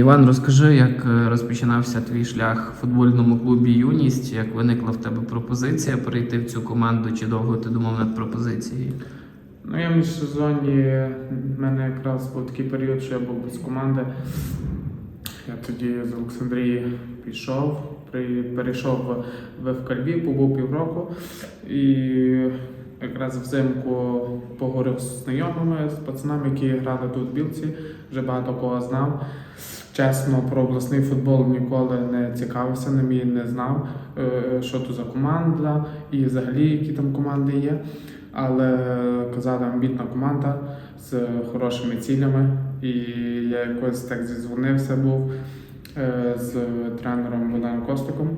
Іван, розкажи, як е, розпочинався твій шлях в футбольному клубі Юність, як виникла в тебе пропозиція перейти в цю команду, чи довго ти думав над пропозицією? Ну, я в міжсезонні, в мене якраз був такий період, що я був без команди. Я тоді з Олександрії пішов, перейшов в ФК побув півроку і якраз взимку поговорив з знайомими, з пацанами, які грали тут в Білці, вже багато кого знав. Чесно, про обласний футбол ніколи не цікавився, не мій не знав, е, що то за команда і взагалі які там команди є. Але казали, амбітна команда з хорошими цілями. І я якось так зізвонився був е, з тренером Богданом Костиком.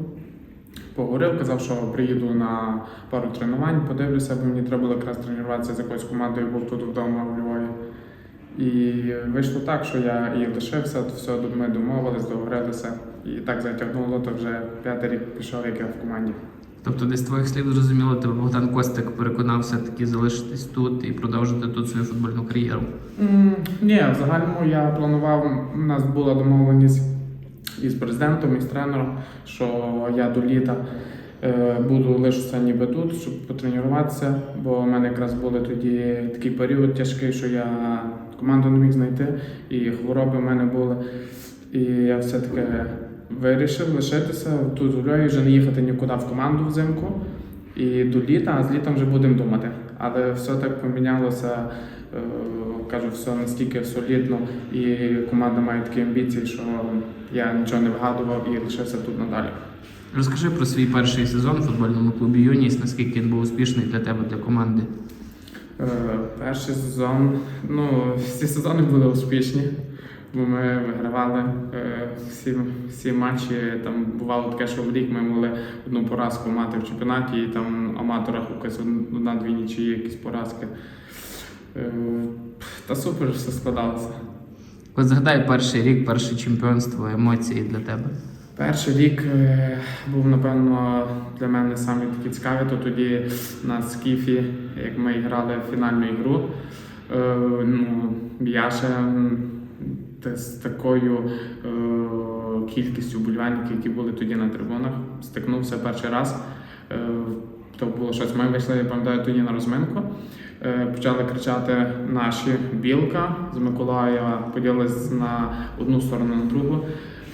Поговорив, казав, що приїду на пару тренувань, подивлюся, бо мені треба було якраз тренуватися з якоюсь командою, був тут вдома в Львові. І вийшло так, що я і лишився, то все ми домовились, договорилися. І так затягнуло, то вже п'ятий рік пішов, як я в команді. Тобто, десь з твоїх слів зрозуміло, тебе Богдан Костик переконався таки залишитись тут і продовжити тут свою футбольну кар'єру. М, Ні, в загальному я планував, у нас була домовленість із президентом, і з тренером, що я до літа буду лишитися ніби тут, щоб потренуватися, бо в мене якраз були тоді такий період тяжкий, що я команду не міг знайти, і хвороби в мене були. І я все-таки вирішив лишитися тут у Львові, вже не їхати нікуди в команду взимку. І до літа, а з літом вже будемо думати. Але все так помінялося. е, Кажу, все настільки солідно, і команда має такі амбіції, що я нічого не вгадував і лишився тут надалі. Розкажи про свій перший сезон в футбольному клубі Юність, наскільки він був успішний для тебе, для команди. Е, Перший сезон, ну, всі сезони були успішні, бо ми вигравали е, всі, всі матчі. Там бувало таке, що в рік ми могли одну поразку мати в чемпіонаті, і там аматорах якась одна-дві нічиї, якісь поразки. Е, Та супер все складалося. От згадай перший рік, перше чемпіонство, емоції для тебе. Перший рік е, був, напевно, для мене саме такі цікаві, то тоді на Скіфі, як ми грали фінальну ігру, е, ну, я ще з такою е, кількістю вболівальників, які були тоді на трибунах, стикнувся перший раз. То було щось. Ми вийшли, я пам'ятаю, тоді на розминку. Почали кричати наші білка з Миколаєва, поділились на одну сторону, на другу.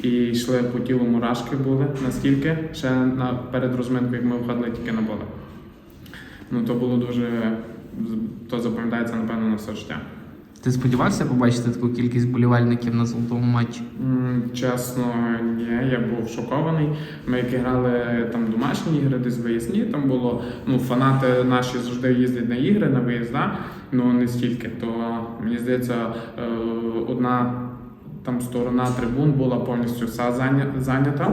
І йшли по тілу мурашки були наскільки ще на перед розминкою, як ми входили тільки на поле. Ну то було дуже то запам'ятається, напевно, на все життя. Ти сподівався побачити таку кількість болівальників на золотому матчі? М, Чесно, ні, я був шокований. Ми як грали там домашні ігри, десь виїзні, там було ну, фанати наші завжди їздять на ігри, на виїзда, ну не стільки. То мені здається, е, одна там сторона трибун була повністю вся зайнята.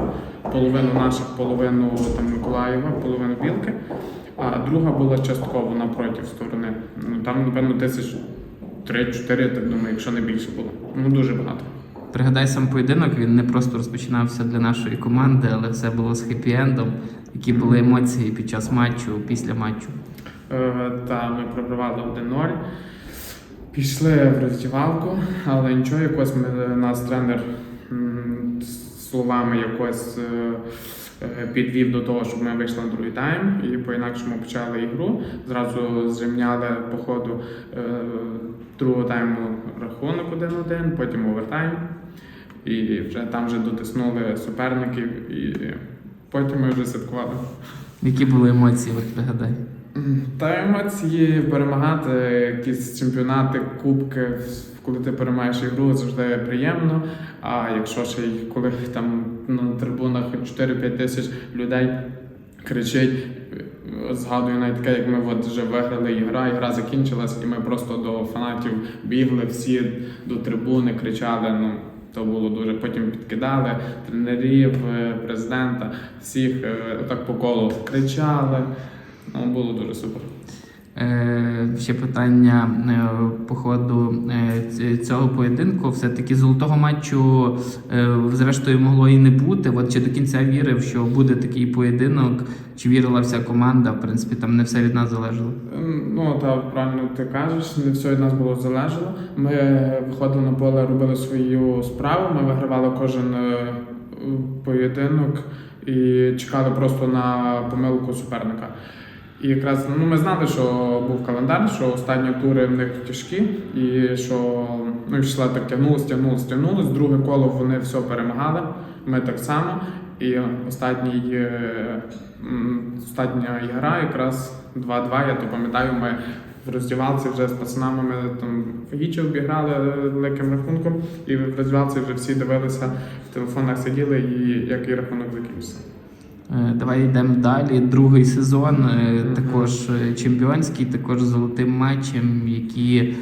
Половину наших, половину там Миколаєва, половину білки, а друга була частково напроти сторони. Ну там, напевно, тисяч три-чотири, так думаю, якщо не більше було. Ну дуже багато. Пригадай сам поєдинок, він не просто розпочинався для нашої команди, але все було з хеппі-ендом. Які були емоції під час матчу, після матчу. Е, Та ми програвали 1-0. Пішли в роздівалку, але нічого, якось ми, нас тренер словами якось е, е, підвів до того, щоб ми вийшли на другий тайм і по-інакшому почали ігру. Зразу зрівняли по ходу е, другого тайму рахунок 1-1, потім овертайм. І вже там вже дотиснули суперників, і потім ми вже святкували. Які були емоції, от пригадай. Та емоції перемагати, якісь чемпіонати, кубки, коли ти переймаєш ігру, завжди приємно. А якщо ще й коли там на трибунах 4-5 тисяч людей кричить, згадую навіть таке, як ми от вже виграли ігра, ігра закінчилась, і ми просто до фанатів бігли, всі до трибуни кричали. Ну то було дуже. Потім підкидали тренерів, е, президента, всіх е, так по колу кричали. Ну, було дуже супер. Е, ще питання е, по ходу е, цього поєдинку. Все-таки золотого матчу е, зрештою могло і не бути. От чи до кінця вірив, що буде такий поєдинок, чи вірила вся команда? В принципі, там не все від нас залежало. Ем, Ну, так, правильно ти кажеш, не все від нас було залежало. Ми виходили на поле, робили свою справу, ми вигравали кожен е, поєдинок і чекали просто на помилку суперника. І якраз ну, ми знали, що був календар, що останні тури в них тяжкі, і що ну, йшла так тягнулось, тягнулось, тягнулось. Друге коло вони все перемагали. Ми так само. І останній, е, остання гра якраз 2-2, я то пам'ятаю, ми в роздівалці вже з пацанами ми там фігічі обіграли великим рахунком, і в роздівалці вже всі дивилися, в телефонах сиділи, і який рахунок закінчився. Е, Давай йдемо далі. Другий сезон, е, також е, чемпіонський, також золотим матчем. Які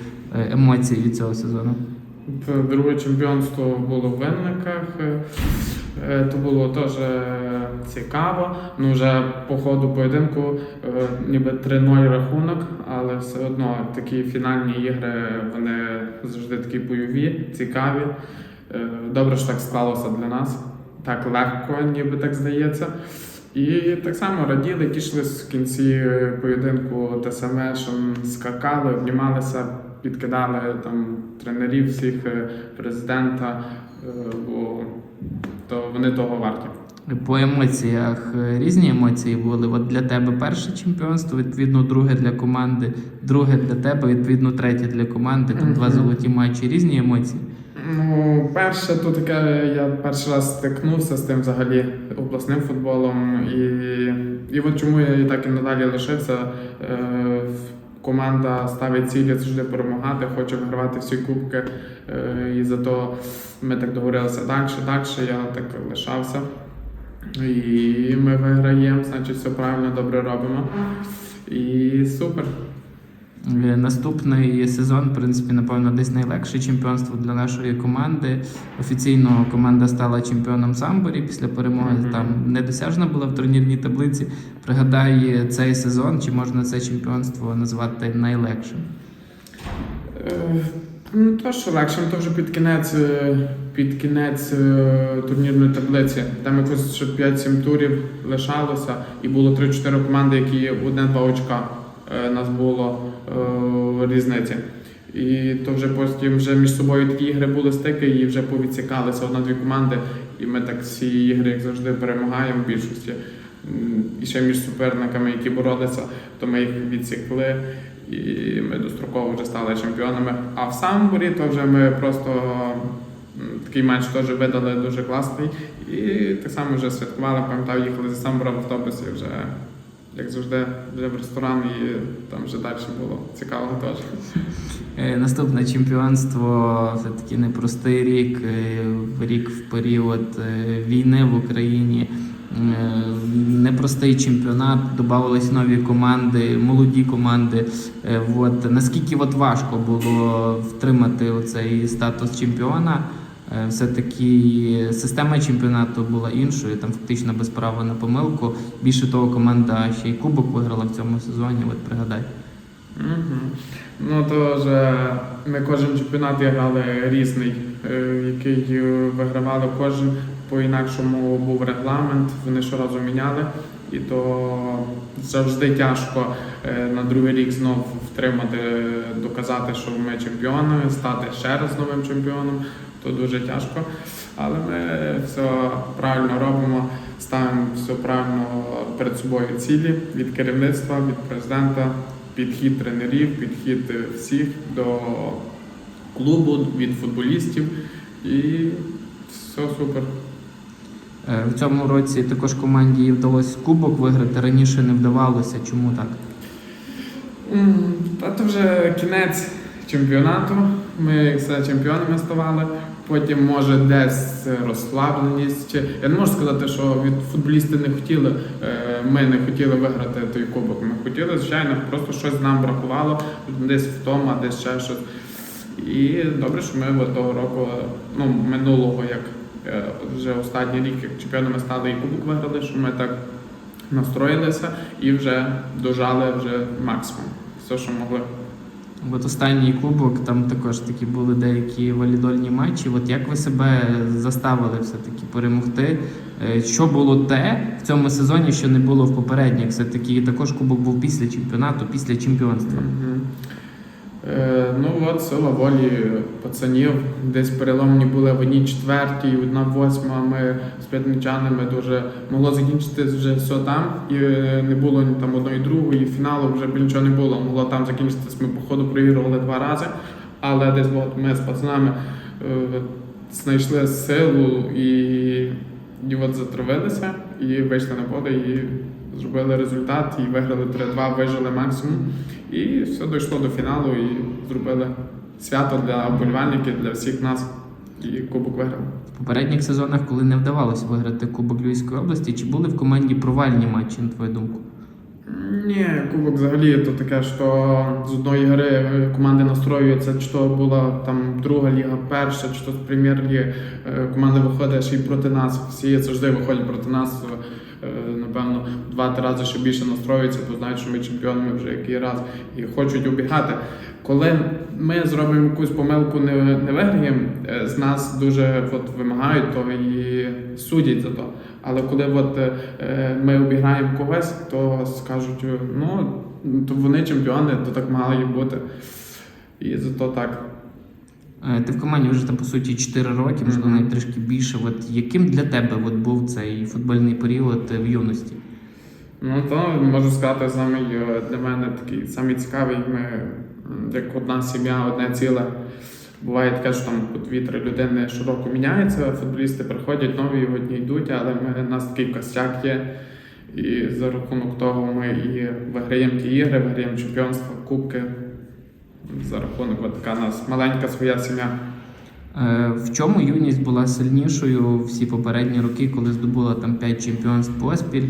емоції від цього сезону? Друге чемпіонство було в Винниках. То було теж цікаво. Ну вже по ходу поєдинку ніби 3-0 рахунок, але все одно такі фінальні ігри вони завжди такі бойові, цікаві. Добре, що так склалося для нас. Так легко, ніби так здається. І так само раділи, тішились в кінці поєдинку те саме, що скакали, обнімалися, підкидали там тренерів, всіх е, президента, е, бо то вони того варті. По емоціях е, різні емоції були. От для тебе перше чемпіонство, відповідно, друге для команди, друге для тебе, відповідно, третє для команди. Там два золоті матчі. Різні емоції. Ну, перше, то таке, я перший раз стикнувся з тим взагалі обласним футболом. І, і от чому я і так і надалі лишився. Е, команда ставить цілі завжди перемагати, хоче вигравати всі кубки. Е, і зато ми так договорилися далі, далі, я так лишався. І ми виграємо, значить, все правильно, добре робимо. І супер. Е, Наступний сезон, в принципі, напевно, десь найлегше чемпіонство для нашої команди. Офіційно команда стала чемпіоном Самборі після перемоги. Там недосяжна була в турнірній таблиці. Пригадай цей сезон, чи можна це чемпіонство назвати найлегшим? Ну, то що легше, то вже під кінець, е, під кінець турнірної таблиці. Там якось ще 5-7 турів лишалося, і було 3-4 команди, які одне-два очка нас було різниці. І то вже потім вже між собою такі ігри були стики, і вже повідсікалися одна-дві команди. І ми так всі ігри, як завжди, перемагаємо в більшості. І ще між суперниками, які боролися, то ми їх відсікли. І ми достроково вже стали чемпіонами. А в Самбурі то вже ми просто такий матч теж видали дуже класний. І так само вже святкували, пам'ятаю, їхали за Самбура в автобусі вже, як завжди, вже в ресторан, і там вже далі було цікаво теж. Е, Наступне чемпіонство це такий непростий рік, е, рік в період е, війни в Україні. Непростий чемпіонат, додавались нові команди, молоді команди. От наскільки от важко було втримати оцей статус чемпіона? Е, Все-таки система чемпіонату була іншою, там фактично без права на помилку. Більше того, команда ще й кубок виграла в цьому сезоні. От пригадай. Угу. Ну то вже ми кожен чемпіонат грали різний, е, який е, вигравали кожен по-інакшому був регламент, вони щоразу міняли. І то завжди тяжко на другий рік знов втримати, доказати, що ми чемпіони, стати ще раз новим чемпіоном. То дуже тяжко. Але ми все правильно робимо, ставимо все правильно перед собою цілі від керівництва, від президента, підхід тренерів, підхід всіх до клубу, від футболістів. І все супер. Е, В цьому році також команді вдалося кубок виграти. Раніше не вдавалося. Чому так? Та то вже кінець чемпіонату. Ми все чемпіонами ставали. Потім може десь розслабленість. Чи я не можу сказати, що від футболісти не хотіли. е, Ми не хотіли виграти той кубок. Ми хотіли, звичайно, просто щось нам бракувало, десь втома, десь ще щось. І добре, що ми того року, ну минулого, як е, вже останній рік, як чемпіонами стали і кубок виграли, що ми так настроїлися і вже дожали вже максимум. все, що могли. От останній кубок, там також такі були деякі валідольні матчі. От як ви себе заставили все-таки перемогти? Е, Що було те в цьому сезоні, що не було в попередніх? Все-таки також кубок був після чемпіонату, після чемпіонства. Мгм. Е, ну от сила волі пацанів. Десь переломні були в одній четвертій, одна восьма. Ми з п'ятничанами дуже могло закінчити вже все там. І е, не було там одної другої, фіналу вже нічого не було. Могло там закінчитись. Ми походу проігрували два рази. Але десь от ми з пацанами е, знайшли силу і, і от затравилися, і вийшли на поле, і зробили результат, і виграли 3-2, вижили максимум. І все дійшло до фіналу і зробили свято для вболівальників, для всіх нас. І кубок виграли. В попередніх сезонах, коли не вдавалося виграти Кубок Львівської області, чи були в команді провальні матчі, на твою думку? Ні, кубок взагалі то таке, що з одної гри команди настроюються, чи то була там друга ліга, перша, чи то з прем'єр-ліги. Е, Команда виходить й проти нас. Всі завжди виходять проти нас. Е, Напевно, два-три рази ще більше настроюються, бо знають, що ми чемпіонами вже який раз і хочуть убігати. Коли ми зробимо якусь помилку, не, не виграємо, е, з нас дуже от, вимагають того і судять за то. Але коли от, е, ми обіграємо когось, то скажуть, ну то вони чемпіони, то так мало бути. І зато так. Е, Ти в команді вже там, по суті 4 роки, можливо, навіть трішки більше. От яким для тебе от був цей футбольний період е, в юності? Ну то можу сказати, самий е, для мене такий самий цікавий. Ми як одна сім'я, одне ціле. Буває таке, що там по дві-три людини щороку міняються, футболісти приходять, нові одні йдуть, але ми, у нас такий костяк є. І за рахунок того ми і виграємо ті ігри, виграємо чемпіонства, кубки. За рахунок от така нас маленька своя сім'я. Е, В чому юність була сильнішою всі попередні роки, коли здобула там 5 чемпіонств поспіль?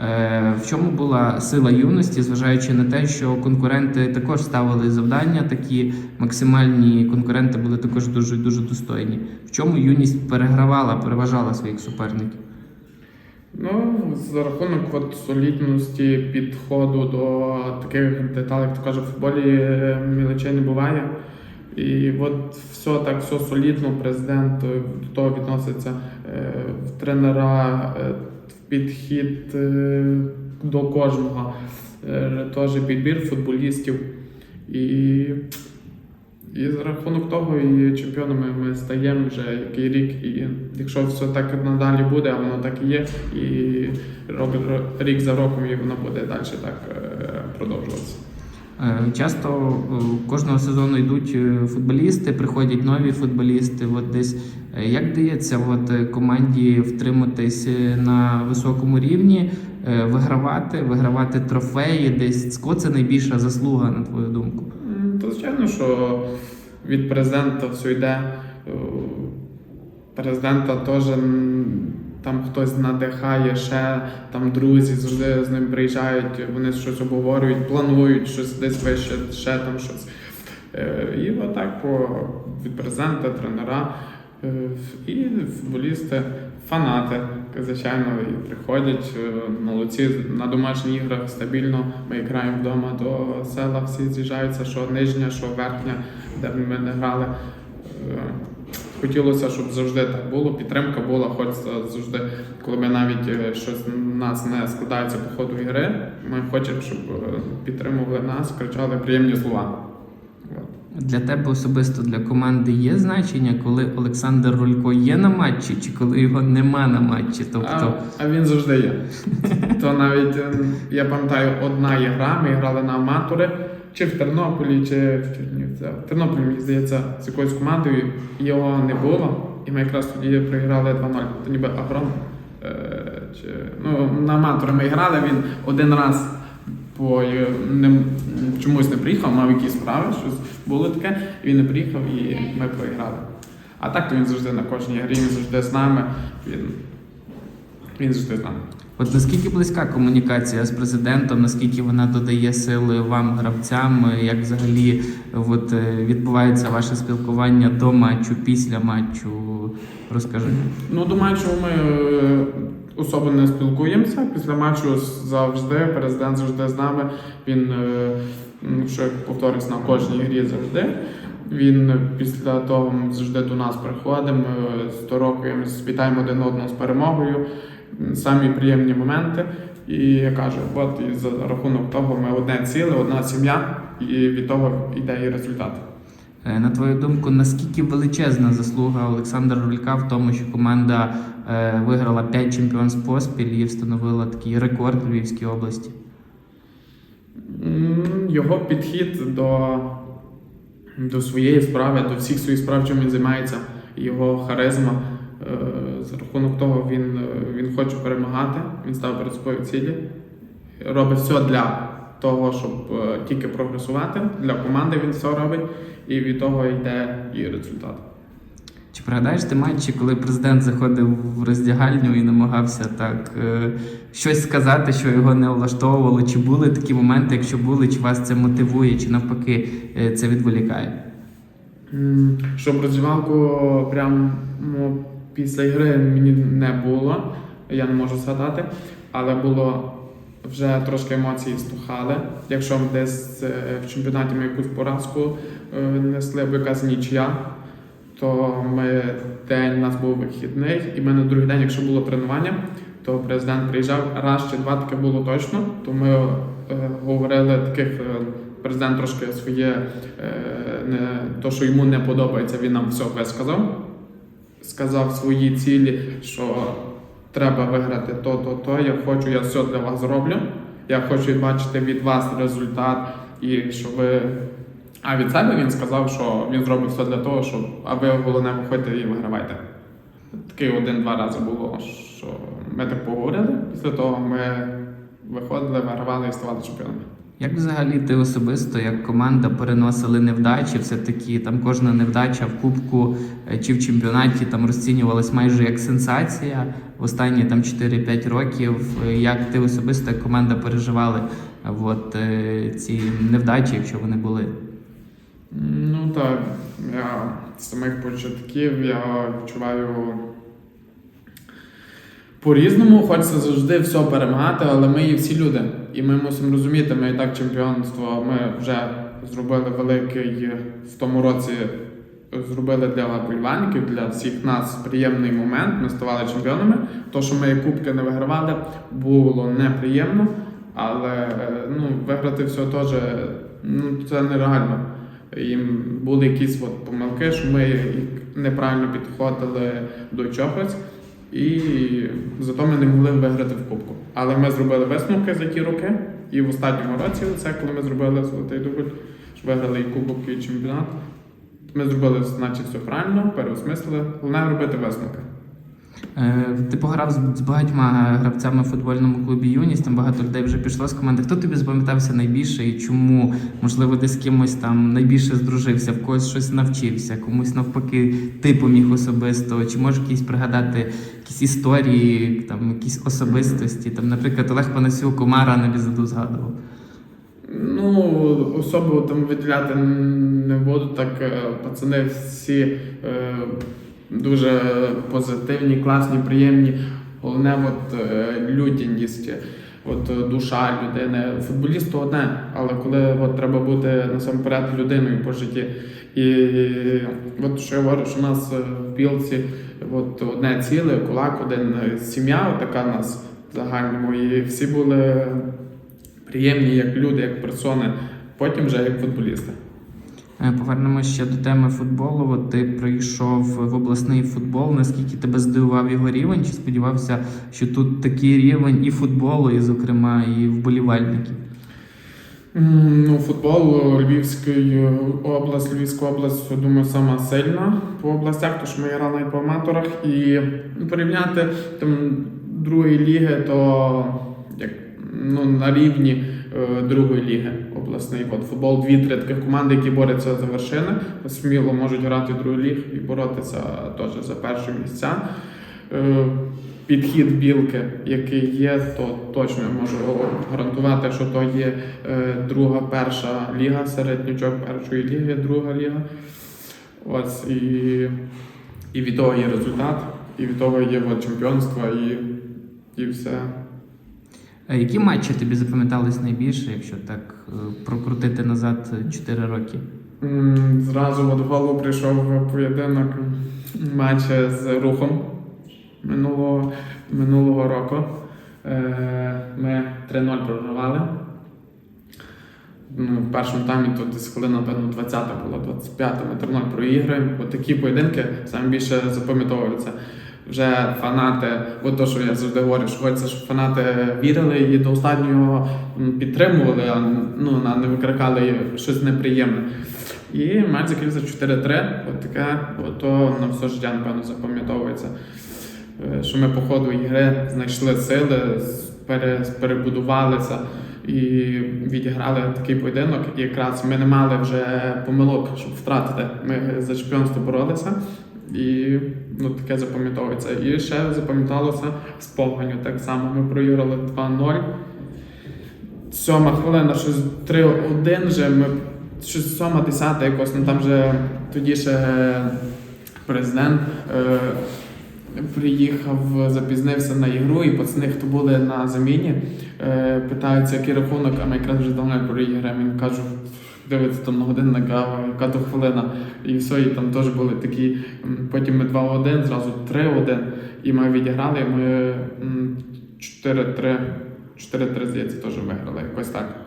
Е, В чому була сила юності, зважаючи на те, що конкуренти також ставили завдання, такі максимальні конкуренти були також дуже дуже достойні. В чому юність перегравала, переважала своїх суперників? Ну, за рахунок от солідності підходу до таких деталей, як то каже, в футболі е, мілочей не буває. І от все так, все солідно, президент е, до того відноситься е, в тренера, в підхід до кожного, теж підбір футболістів. І, і за рахунок того і чемпіонами ми стаємо вже який рік. І якщо все так надалі буде, а воно так і є, і рок, рік за роком і воно буде далі так е, продовжуватися. Е, Часто е, кожного сезону йдуть футболісти, приходять нові футболісти. От десь як дається от команді втриматись на високому рівні, вигравати, вигравати трофеї, десь кого це найбільша заслуга, на твою думку? Звичайно, що від президента все йде. Е, Президента теж там хтось надихає, ще там друзі завжди з ним приїжджають, вони щось обговорюють, планують щось десь вище, ще там щось. Е, І отак по від президента, тренера е, і футболісти, фанати, звичайно, і приходять е, молодці на домашніх іграх стабільно. Ми граємо вдома до села, всі з'їжджаються, що нижня, що верхня, де б ми не грали. Е, Хотілося, щоб завжди так було. Підтримка була, хочеться завжди, коли ми навіть е, щось нас не складається по ходу ігри. Ми хочемо, щоб підтримували нас, кричали приємні слова. Для тебе особисто для команди є значення, коли Олександр Рулько є на матчі, чи коли його нема на матчі? Тобто а він завжди є. То навіть е, я пам'ятаю, одна є гра, ми грали на аматори, чи в Тернополі, чи в Чернівцях. В Тернополі, мені здається, з якоюсь командою його не було. І ми якраз тоді програли 2-0. То ніби Агрон. Е, чи, ну, на аматори ми грали, він один раз по, е, не, чомусь не приїхав, мав якісь справи, щось було таке, і він не приїхав, і ми програли. А так то він завжди на кожній грі, він завжди з нами. Він, він завжди з нами. От наскільки близька комунікація з президентом, наскільки вона додає сили вам, гравцям, як взагалі от, е, відбувається ваше спілкування до матчу, після матчу? Розкажи. Ну, думаю, що ми е, особо не спілкуємося. Після матчу завжди президент завжди з нами. Він е, що повторюсь на кожній грі завжди. Він після того завжди до нас приходить, ми 100 вітаємо один одного з перемогою, самі приємні моменти. І я кажу, от і за рахунок того ми одне ціле, одна сім'я, і від того йде і результат. Е, На твою думку, наскільки величезна заслуга Олександра Рулька в тому, що команда виграла 5 чемпіонств поспіль і встановила такий рекорд Львівській області? Його підхід до, до своєї справи, до всіх своїх справ, чим він займається, його харизма. е, За рахунок того він, е, він хоче перемагати, він ставить перед собою цілі, робить все для того, щоб е, тільки прогресувати. Для команди він все робить, і від того йде і результат. Чи пригадаєш ти матчі, коли президент заходив в роздягальню і намагався так е, щось сказати, що його не влаштовувало? Чи були такі моменти, якщо були, чи вас це мотивує, чи навпаки е, це відволікає? Щоб роздівалку прямо після ігри мені не було, я не можу згадати, але було вже трошки емоції стухали. Якщо десь е, в чемпіонаті ми якусь поразку несли, або якась нічия, то ми день у нас був вихідний, і ми на другий день, якщо було тренування, то президент приїжджав раз чи два таке було точно. То ми е, говорили таких. е, Президент трошки своє е, не то, що йому не подобається, він нам все висказав. Сказав свої цілі, що треба виграти то, то, то. Я хочу, я все для вас зроблю. Я хочу бачити від вас результат, і що ви. А від себе він сказав, що він зробить все для того, щоб а ви головне виходьте і вигравайте. Такий один-два рази було, що ми так поговорили. Після того ми виходили, вигравали і ставали чемпіонами. Як взагалі ти особисто, як команда, переносили невдачі? Все таки там кожна невдача в кубку е, чи в чемпіонаті там розцінювалась майже як сенсація в останні там 4-5 років. Е, Як ти особисто як команда переживали е, от, ці невдачі, якщо вони були? Ну так, я з самих початків я відчуваю по-різному. Хочеться завжди все перемагати, але ми є всі люди. І ми мусимо розуміти, ми і так чемпіонство. Ми вже зробили великий в тому році. Зробили для вболівальників, для всіх нас приємний момент. Ми ставали чемпіонами. То, що ми кубки не вигравали, було неприємно, але е, ну, виграти все теж ну, це нереально. Їм були якісь от помилки, що ми неправильно підходили до чогось, і зато ми не могли виграти в кубку. Але ми зробили висновки за ті роки, і в останньому році, це коли ми зробили золотий дубль, виграли і кубок, і чемпіонат. Ми зробили, значить, все правильно, переосмислили. Головне робити висновки. Е, Ти пограв з- багатьма гравцями в футбольному клубі Юність, там багато людей вже пішло з команди. Хто тобі запам'ятався найбільше і чому? Можливо, ти з кимось там найбільше здружився, в когось щось навчився, комусь навпаки ти поміг особисто. Чи можеш якісь пригадати якісь історії, там якісь особистості? Там, наприклад, Олег Панасюк, Омара на Лізаду згадував. Ну, особливо там виділяти не буду, так е, пацани всі е, дуже позитивні, класні, приємні. Головне, от е, людяність, от е, душа людини. Футболіст то одне, але коли от, треба бути насамперед людиною по житті. І от що я говорю, що у нас е, в білці от, одне ціле, кулак, один сім'я, така в нас в загальному. І всі були приємні як люди, як персони, потім вже як футболісти. Е, Повернемося ще до теми футболу. От ти прийшов в обласний футбол. Наскільки тебе здивував його рівень? Чи сподівався, що тут такий рівень і футболу, і, зокрема, і вболівальників? Ну, футбол Львівський область, Львівська область, я думаю, сама сильна по областях, що ми грали по аматорах. І ну, порівняти там другої ліги, то як ну, на рівні е, другої ліги обласний. От футбол дві-три таких команди, які борються за вершини, сміло можуть грати в другу ліг і боротися теж за перші місця. Е, Підхід білки, який є, то точно я можу гарантувати, що то є е, друга, перша ліга, середнячок першої ліги, друга ліга. Ось і, і від того є результат, і від того є чемпіонство, і, і все. Е, Які матчі тобі запам'ятались найбільше, якщо так е, прокрутити назад 4 роки? Зразу от в прийшов поєдинок матч з рухом минулого, минулого року. Е, Ми 3-0 програвали. Ну, в першому таймі тут десь хвилина, напевно, 20 була, 25 ми 3-0 проіграємо. От такі поєдинки саме більше запам'ятовуються. Вже фанати, от то, що я завжди говорю, що хочеться, щоб фанати вірили і до останнього підтримували, а ну, не викрикали щось неприємне. І матч закінчився 4-3. От таке, то на все життя, напевно, запам'ятовується. Е, Що ми по ходу ігри знайшли сили, перебудувалися і відіграли такий поєдинок. І якраз ми не мали вже помилок, щоб втратити. Ми за чемпіонство боролися. І ну, таке запам'ятовується. І ще запам'яталося з Погоню. Так само ми проіграли 2-0. Сьома хвилина, щось 3-1 вже ми щось сьома, десята якось, ну там вже тоді ще президент е, приїхав, запізнився на ігру, і пацани, хто були на заміні, е, питаються, який рахунок, а ми якраз вже давно проіграємо. Він кажу, дивиться там на годинник, а яка то хвилина. І все, і там теж були такі. Потім ми 2-1, зразу 3-1, і ми відіграли, і ми 4-3, 4-3, здається, теж виграли. Якось так.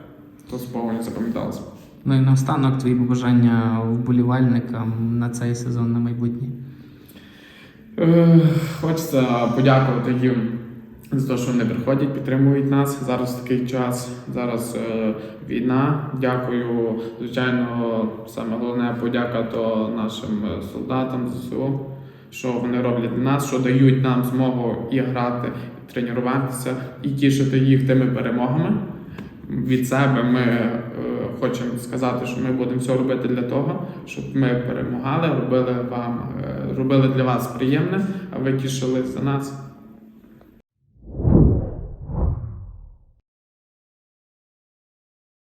То Погоню запам'яталося. Ну і наостанок твої побажання вболівальникам на цей сезон на майбутнє. Е, Хочеться подякувати їм за те, що вони приходять, підтримують нас. Зараз такий час, зараз е, війна. Дякую. Звичайно, саме головне подяка то нашим е, солдатам ЗСУ, що вони роблять для нас, що дають нам змогу і грати, і тренуватися, і тішити їх тими перемогами. Від себе ми е, хочемо сказати, що ми будемо все робити для того, щоб ми перемагали, робили вам, е, робили для вас приємне, а ви тішились за нас.